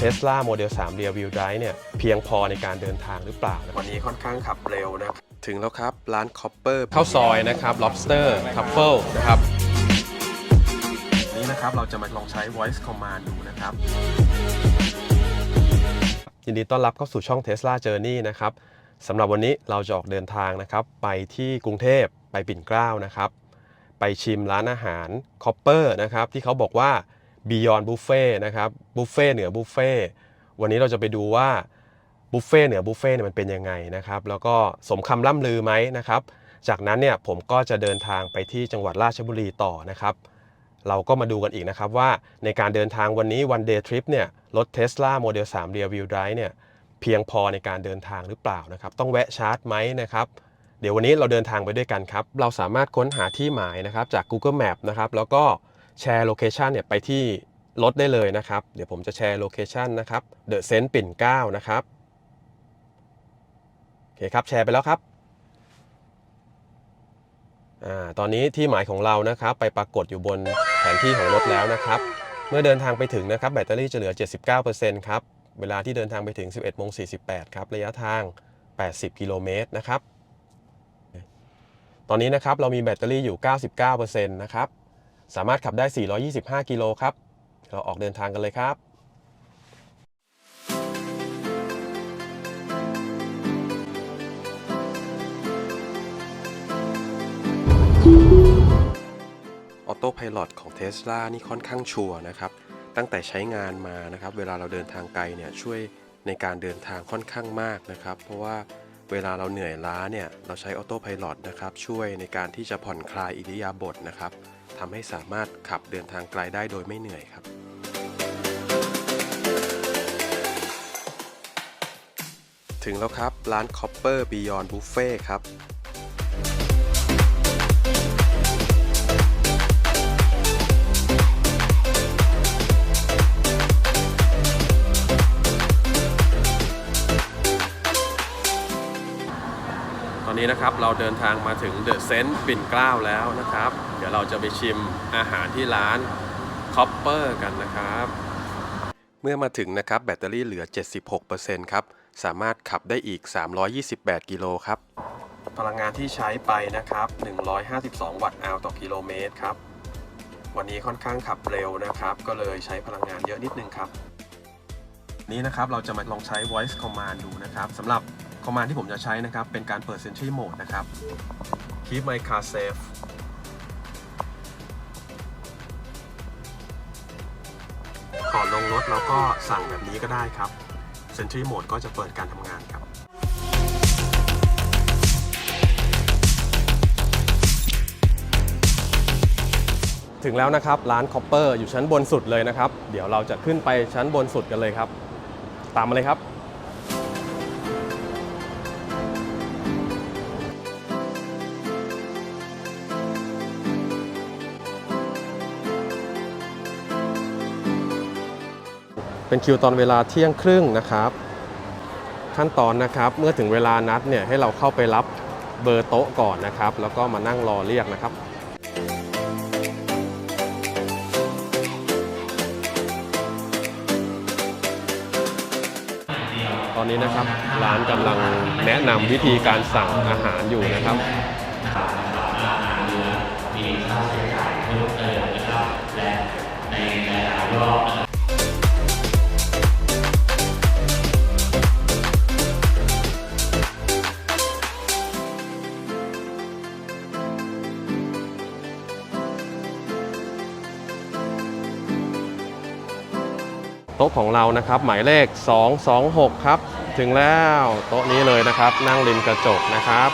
Tesla Model 3 Rear Wheel Drive เนี่ยเพียงพอในการเดินทางหรือเปล่าวันนี้ค่อนข้างขับเร็วนะถึงแล้วครับ ร้าน Copper ข้าวซอยนะครับ lobster truffle นะครับ นี้นะครับเราจะมาลองใช้ voice command ดูนะครับ ยินดีต้อนรับเข้าสู่ช่อง Tesla Journey นะครับสำหรับวันนี้เราจะออกเดินทางนะครับ ไปที่กรุงเทพไปปิ่นเกล้านะครับ ไปชิมร้านอาหาร Copper นะครับ ที่เขาบอกว่า Beyond Buffet นะครับบุฟเฟ่เหนือบุฟเฟ่วันนี้เราจะไปดูว่าบุฟเฟ่เหนือบุฟเฟ่เนี่ยมันเป็นยังไงนะครับแล้วก็สมคำล่ำลือไหมนะครับจากนั้นเนี่ยผมก็จะเดินทางไปที่จังหวัดราชบุรีต่อนะครับ เราก็มาดูกันอีกนะครับว่าในการเดินทางวันนี้วันเดย์ทริปเนี่ยรถ Tesla Model 3 Rear Wheel Drive เนี่ยเพียงพอในการเดินทางหรือเปล่านะครับ ต้องแวะชาร์จไหมนะครับ เดี๋ยววันนี้เราเดินทางไปด้วยกันครับ เราสามารถค้นหาที่หมายนะครับจาก Google Map นะครับ แล้วก็ แชร์โลเคชันเนี่ยไปที่รถได้เลยนะครับ เดี๋ยวผมจะแชร์โลเคชันนะครับ The Sense ปิ่นเก้านะครับโอเคครับแชร์ไปแล้วครับอ่าตอนนี้ที่หมายของเรานะครับ ไปปรากฏอยู่บนแผนที่ของรถแล้วนะครับ เมื่อเดินทางไปถึงนะครับ แบตเตอรี่จะเหลือ 79%ครับเวลาที่เดินทางไปถึง 11โมง48ครับระยะทาง 80 กิโลเมตรนะครับ ตอนนี้นะครับเรามีแบตเตอรี่อยู่ 99%นะครับ สามารถขับได้ 425 กิโลครับ เราออกเดินทางกันเลยครับออโต้พ l o t ของ Tesla นี่ค่อนข้างชัวร์นะครับ ตั้งแต่ใช้งานมานะครับ เวลาเราเดินทางไกลเนี่ยช่วยในการเดินทางค่อนข้างมากนะครับ เพราะว่าเวลาเราเหนื่อยล้าเนี่ย เราใช้ออโต้พ l o t นะครับ ช่วยในการที่จะผ่อนคลายอิริยาบถนะครับ ทำให้สามารถขับเดินทางไกลได้โดยไม่เหนื่อยครับ ถึงแล้วครับ ร้าน Copper Beyond Buffet ครับ นนี้นะครับ เราเดินทางมาถึงเดอะเซนต์ปิ่นเกล้าแล้วนะครับ เดี๋ยวเราจะไปชิมอาหารที่ร้านคอปเปอร์กันนะครับ เมื่อมาถึงนะครับแบตเตอรี่เหลือ 76%ครับ สามารถขับได้อีก 328 กิโลครับ พลังงานที่ใช้ไปนะครับ 152 วัตต์อาวต่อกิโลเมตรครับ วันนี้ค่อนข้างขับเร็วนะครับ ก็เลยใช้พลังงานเยอะนิดนึงครับ นี้นะครับเราจะมาลองใช้ voice command ดูนะครับสำหรับ command ที่ผมจะใช้นะครับ เป็นการเปิด sentry mode นะครับ keep my car safe ก่อนลงรถเราก็สั่งแบบนี้ก็ได้ครับ sentry mode ก็จะเปิดการทำงานครับถึงแล้วนะครับ ร้าน Copper อยู่ชั้นบนสุดเลยนะครับ เดี๋ยวเราจะขึ้นไปชั้นบนสุดกันเลยครับ ตามมาเลยครับ เป็นคิวตอนเวลาเที่ยงครึ่งนะครับ ขั้นตอนนะครับเมื่อถึงเวลานัดเนี่ยให้เราเข้าไปรับเบอร์โต๊ะก่อนนะครับ แล้วก็มานั่งรอเรียกนะครับตอนนี้นะครับร้านกำลังแนะนำวิธีการสั่งอาหารอยู่นะครับ๊ะของเรานะครับ หมายเลข 226 ครับ ถึงแล้วโต๊ะนี้เลยนะครับ นั่งริมกระจกนะครับ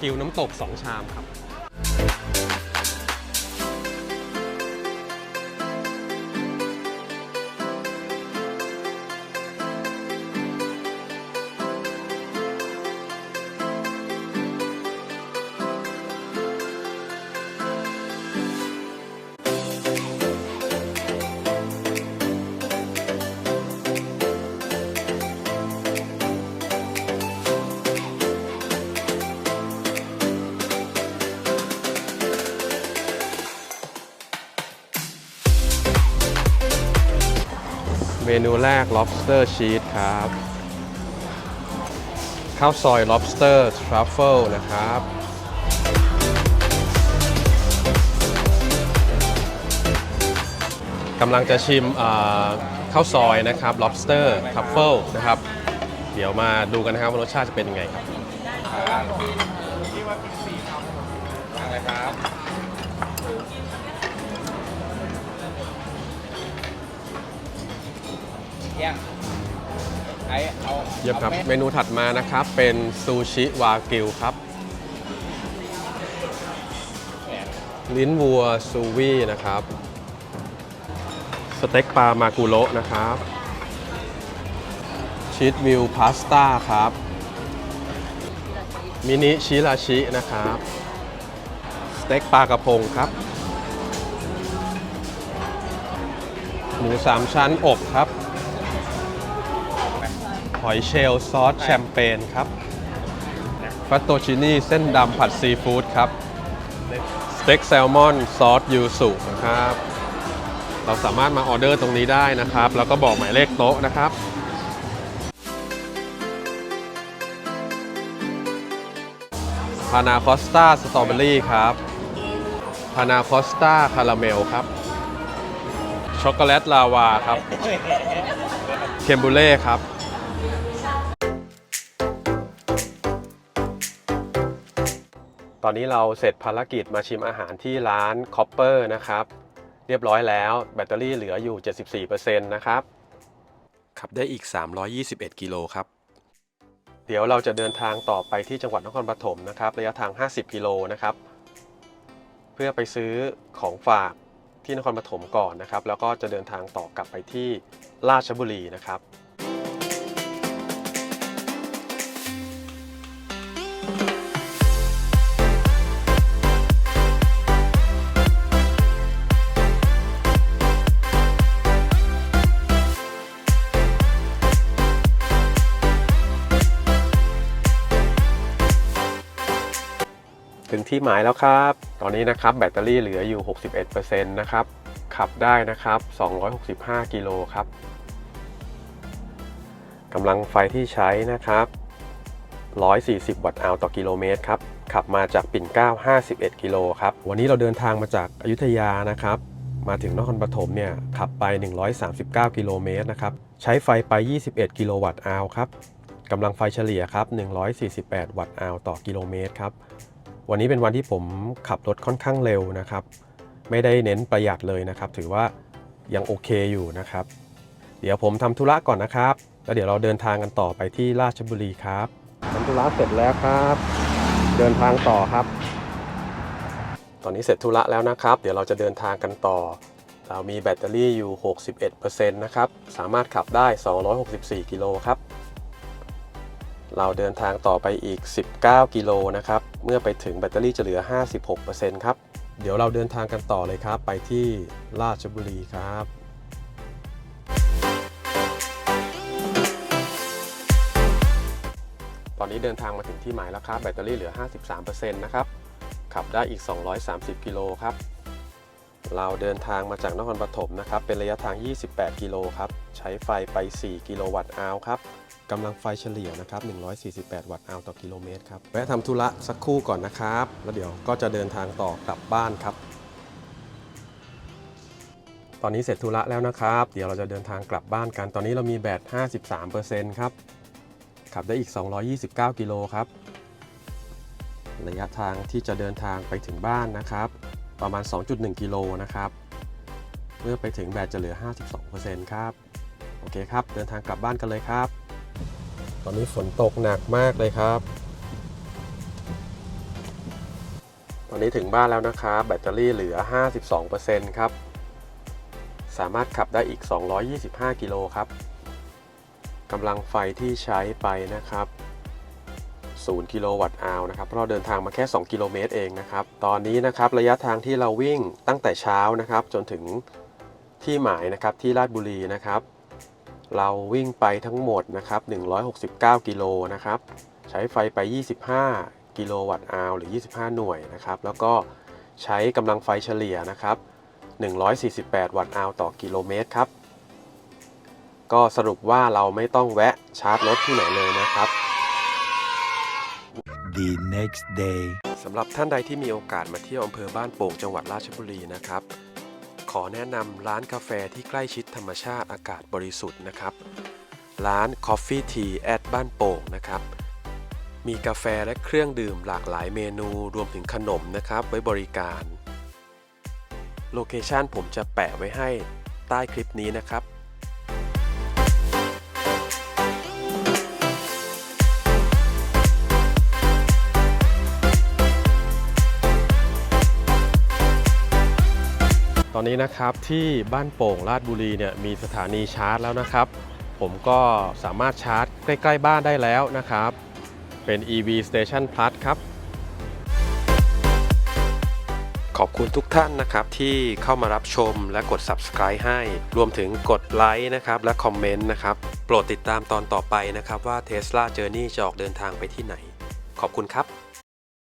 กิวน้ำตก 2 ชามครับ นูแรก lobster cheese ครับ ข้าวซอย lobster truffle นะครับ กำลังจะชิมข้าวซอยนะครับ lobster truffle นะครับ เดี๋ยวมาดูกันนะครับว่ารสชาติจะเป็นยังไงครับ เยี่ยมไอเอาเยี่ยมครับ อาเมนูถัดมานะครับ เป็นซูชิวากิวครับลิ้นวัวซูวี่นะครับ สเต็กปลามากุโระนะครับ ชีสวิวพาสต้าครับ มินิชิราชินะครับ สเต็กปลากระพงครับ หมูสามชั้นอบครับห อยเชลล์ซอสแชมเปญครับฟัตโตชินี่เส้นดำผัดซีฟู้ดครับสเต็กแซลมอนซอสยูสุนะครับเราสามารถมาออเดอร์ตรงนี้ได้นะครับ แล้วก็บอกหมายเลขโต๊ะนะครับพานาคอสต้าสตรอเบอรี่ครับพานาคอสต้าคาราเมลครับ ช็อกโกแลตลาวาครับ เคมบูเล่ครับ อนนี้เราเสร็จภารกิจมาชิมอาหารที่ร้านคอปเปอร์นะครับ เรียบร้อยแล้วแบตเตอรี่เหลืออยู่ 74%นะครับ ขับได้อีก 321 กิโลครับ เดี๋ยวเราจะเดินทางต่อไปที่จังหวัดนครปฐมนะครับ ระยะทาง 50 กิโลนะครับ เพื่อไปซื้อของฝากที่นครปฐมก่อนนะครับ แล้วก็จะเดินทางต่อกลับไปที่ราชบุรีนะครับ ที่หมายแล้วครับ ตอนนี้นะครับแบตเตอรี่เหลืออยู่ 61%นะครับ ขับได้นะครับ 265 กิโลครับกำลังไฟที่ใช้นะครับ 140 วัตต์อาวต่อกิโลเมตรครับ ขับมาจากปิ่นเกล้า51 กิโลครับ วันนี้เราเดินทางมาจากอยุธยานะครับ มาถึงนครปฐมเนี่ย ขับไป 139 กิโลเมตรนะครับ ใช้ไฟไป 21 กิโลวัตต์อาวครับกำลังไฟเฉลี่ยครับ 148 วัตต์อาวต่อกิโลเมตรครับ วันนี้เป็นวันที่ผมขับรถค่อนข้างเร็วนะครับ ไม่ได้เน้นประหยัดเลยนะครับ ถือว่ายังโอเคอยู่นะครับ เดี๋ยวผมทำธุระก่อนนะครับ แล้วเดี๋ยวเราเดินทางกันต่อไปที่ราชบุรีครับทำธุระเสร็จแล้วครับ เดินทางต่อครับ ตอนนี้เสร็จธุระแล้วนะครับ เดี๋ยวเราจะเดินทางกันต่อ เรามีแบตเตอรี่อยู่ 61%นะครับ สามารถขับได้ 264 กิโลครับ เราเดินทางต่อไปอีก 19 กิโลนะครับ เมื่อไปถึงแบตเตอรี่จะเหลือ 56%ครับ เดี๋ยวเราเดินทางกันต่อเลยครับ ไปที่ราชบุรีครับตอนนี้เดินทางมาถึงที่หมายแล้วครับ แบตเตอรี่เหลือ 53%นะครับ ขับได้อีก 230 กิโลครับ เราเดินทางมาจากนครปฐมนะครับ เป็นระยะทาง 28 กิโลครับ ใช้ไฟไป 4 กิโลวัตต์อาวครับกำลังไฟเฉลี่ยนะครับ 148 วัตต์อาวต่อกิโลเมตรครับ แวะทำธุระสักครู่ก่อนนะครับ แล้วเดี๋ยวก็จะเดินทางต่อกลับบ้านครับ ตอนนี้เสร็จธุระแล้วนะครับ เดี๋ยวเราจะเดินทางกลับบ้านกัน ตอนนี้เรามีแบต 53%ครับ ขับได้อีก 229 กิโลครับ ระยะทางที่จะเดินทางไปถึงบ้านนะครับ ประมาณ 2.1 กิโลนะครับ เมื่อไปถึงแบตจะเหลือ 52%ครับ โอเคครับ เดินทางกลับบ้านกันเลยครับ ตอนนี้ฝนตกหนักมากเลยครับ ตอนนี้ถึงบ้านแล้วนะครับ แบตเตอรี่เหลือ 52%ครับ สามารถขับได้อีก 225 กิโลครับกำลังไฟที่ใช้ไปนะครับ 0กิโลวัตต์อาวนะครับเพราะเราเดินทางมาแค่ 2 กิโลเมตรเองนะครับ ตอนนี้นะครับระยะทางที่เราวิ่งตั้งแต่เช้านะครับ จนถึงที่หมายนะครับที่ราชบุรีนะครับ เราวิ่งไปทั้งหมดนะครับ169 กิโลนะครับใช้ไฟไป 25 กิโลวัตต์อาวหรือ 25 หน่วยนะครับ แล้วก็ใช้กำลังไฟเฉลี่ยนะครับ 148 วัตต์อาวต่อกิโลเมตรครับ ก็สรุปว่าเราไม่ต้องแวะชาร์จรถที่ไหนเลยนะครับ the next day. สำหรับท่านใดที่มีโอกาสมาเที่ยวอำเภอบ้านโป่งจังหวัดราชบุรีนะครับ ขอแนะนำร้านกาแฟที่ใกล้ชิดธรรมชาติอากาศบริสุทธิ์นะครับ ร้าน Coffee Tea at บ้านโป่งนะครับ มีกาแฟและเครื่องดื่มหลากหลายเมนูรวมถึงขนมนะครับ ไว้บริการ โลเคชันผมจะแปะไว้ให้ใต้คลิปนี้นะครับ ตอนนี้นะครับที่บ้านโป่งราชบุรีเนี่ยมีสถานีชาร์จแล้วนะครับ ผมก็สามารถชาร์จใกล้ ๆ บ้านได้แล้วนะครับ เป็น EV Station Plus ครับขอบคุณทุกท่านนะครับที่เข้ามารับชมและกด subscribe ให้ รวมถึงกดไลค์นะครับและคอมเมนต์นะครับ โปรดติดตามตอนต่อไปนะครับว่า Tesla Journey จะออกเดินทางไปที่ไหน ขอบคุณครับ